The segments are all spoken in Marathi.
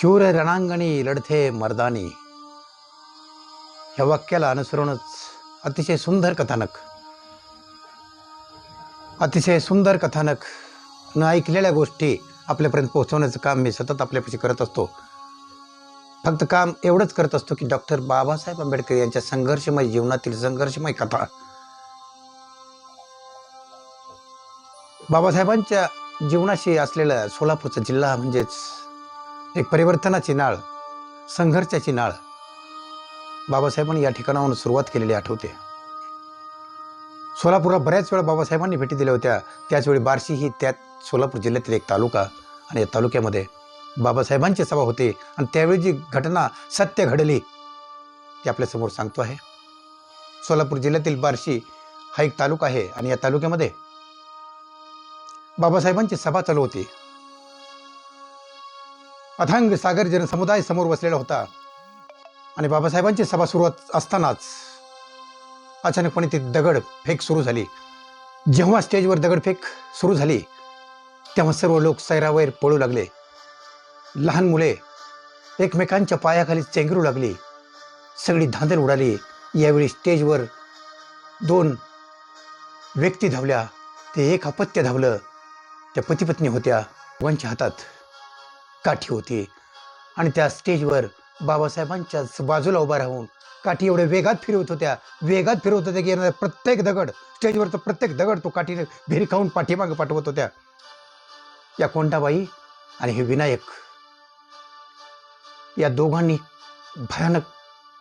शूर रणांगणी लढथे मर्दानी. ह्या वाक्याला अनुसरूनच अतिशय सुंदर कथानक. अतिशय सुंदर कथानक न ऐकलेल्या गोष्टी आपल्यापर्यंत पोहोचवण्याचं काम मी सतत आपल्यापाशी करत असतो. फक्त काम एवढंच करत असतो की डॉक्टर बाबासाहेब आंबेडकर यांच्या संघर्षमय जीवनातील संघर्षमय कथा. बाबासाहेबांच्या जीवनाशी असलेला सोलापूरचा जिल्हा म्हणजेच एक परिवर्तनाची नाळ संघर्षाची नाळ. बाबासाहेबांनी या ठिकाणाहून सुरुवात केलेली आठवते. सोलापूरला बऱ्याच वेळा बाबासाहेबांनी भेटी दिल्या होत्या. त्याचवेळी बार्शी ही त्यात सोलापूर जिल्ह्यातील एक तालुका आणि या तालुक्यामध्ये बाबासाहेबांची सभा होते आणि त्यावेळी जी घटना सत्य घडली ती आपल्यासमोर सांगतो आहे. सोलापूर जिल्ह्यातील बार्शी हा एक तालुका आहे आणि या तालुक्यामध्ये बाबासाहेबांची सभा चालू होती. अथांग सागर जनसमुदाय समोर बसलेला होता. आणि बाबासाहेबांची सभा सुरुवात असतानाच अचानकपणे ती दगड फेक सुरू झाली. जेव्हा स्टेजवर दगडफेक सुरू झाली तेव्हा सर्व लोक सैरावैर पळू लागले. लहान मुले एकमेकांच्या पायाखाली चेंगरू लागली. सगळी धांदल उडाली. यावेळी स्टेजवर दोन व्यक्ती धावल्या. ते एक अपत्य धावलं. त्या पतिपत्नी होत्या. वंच्या हातात काठी होती. आणि त्या स्टेजवर बाबासाहेबांच्या बाजूला उभा राहून काठी एवढे वेगात फिरवत होत्या. वेगात फिरवत होत्या की येणाऱ्या प्रत्येक दगड स्टेजवरचा प्रत्येक दगड तो काठीने भिरी खाऊन पाठीमागे पाठवत होत्या. या कोंडाबाई आणि हे विनायक या दोघांनी भयानक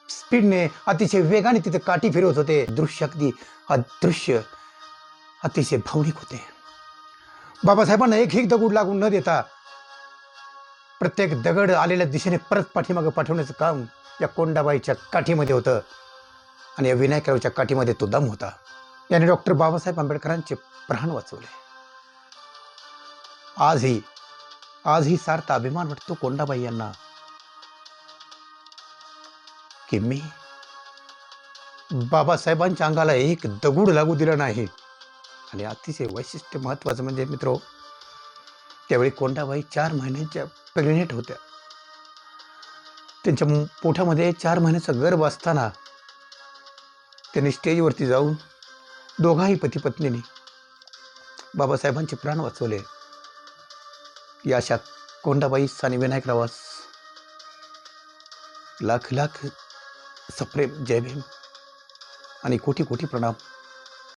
स्पीडने अतिशय वेगाने तिथे काठी फिरवत होते. दृश्य अगदी अदृश्य अतिशय भावनिक होते. बाबासाहेबांना एक एक दगड लागून न देता प्रत्येक दगड आलेल्या दिशेने परत पाठीमागे पाठवण्याचं काम या कोंडाबाईच्या काठीमध्ये होतं. आणि या विनायकरावच्या काठीमध्ये तो दम होता. याने डॉक्टर बाबासाहेब आंबेडकरांचे प्राण वाचवले. आजही आजही सार्थ अभिमान वाटतो कोंडाबाई यांना. की मी बाबासाहेबांच्या अंगाला एक दगड लागू दिला नाही. आणि अतिशय वैशिष्ट्य महत्वाचं म्हणजे मित्र त्यावेळी कोंडाबाई चार महिन्यांच्या प्रेग्नेंट होत्या. त्यांच्या पोठामध्ये चार महिन्याचा गर्भ असताना त्यांनी स्टेजवरती जाऊन दोघाही पती पत्नीने बाबासाहेबांचे प्राण वाचवले. या अशा कोंडाबाई आणि विनायकरावास लाख लाख सप्रेम जय भीम आणि कोटी कोटी प्रणाम.